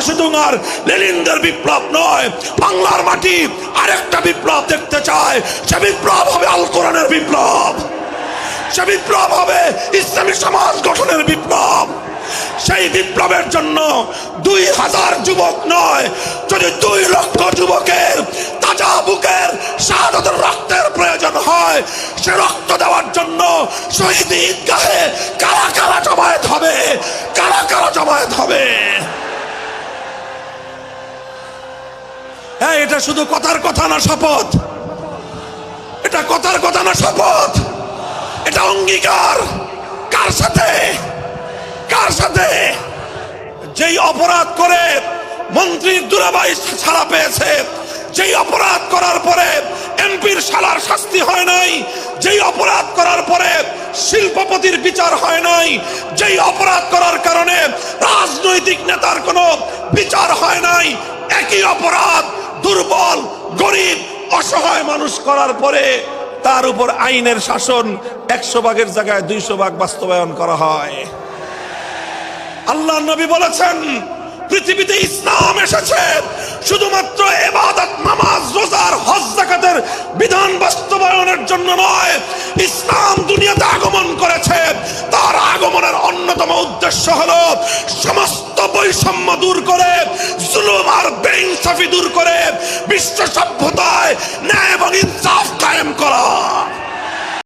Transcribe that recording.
মাওসেদুং আর লেনিনদের বিপ্লব নয়, বাংলার মাটি আরেকটা বিপ্লব দেখতে চায়। সে বিপ্লব হবে আল কোরআনের বিপ্লব। সে বিপ্লব হবে ইসলামী সমাজ গঠনের বিপ্লব। সেই বিপ্লবের জন্য দুই হাজার যুবক নয়, যদি দুই লক্ষ যুবকের তাজা বুকের শাহাদতের রক্তের প্রয়োজন হয়, সে রক্ত দেওয়ার জন্য শহীদ ঈদগাহে কারা কারা জমায়েত হবে? কারা কারা জমায়েত হবে? হ্যাঁ এটা শুধু কথার কথা না, শপথ। এটা কথার কথা না, শপথ। এটা অঙ্গীকার। কার সাথে? কার সাথে? যেই অপরাধ করে মন্ত্রীর দুরাবাই ছাড়া পেয়েছে, যেই অপরাধ করার পরে এমপির শালার শাস্তি হয় নাই, যেই অপরাধ করার পরে শিল্পপতির বিচার হয় নাই, যেই অপরাধ করার কারণে রাজনৈতিক নেতার কোনো বিচার হয় নাই, একই অপরাধ দুর্বল, গরিব, অসহায় মানুষ করার পরে তার উপর আইনের শাসন একশো ভাগের জায়গায় দুইশো ভাগ বাস্তবায়ন করা হয়। আল্লাহ নবী বলেছেন, পৃথিবীতে ইসলাম এসেছে, শুধুমাত্র এবাদত, নামাজ রোজার হজ জাকাতের বিধান বাস্তবায়নের জন্য নয়, ইসলাম দুনিয়াতে আগমন করেছে। তার আগমনের অন্যতম উদ্দেশ্য হলো সমস্ত বৈষম্য দূর করে, জুলুম আর বেইনসাফি দূর করে, বিশ্ব সভ্যতায় ন্যায় এবং ইনসাফ কায়েম করা।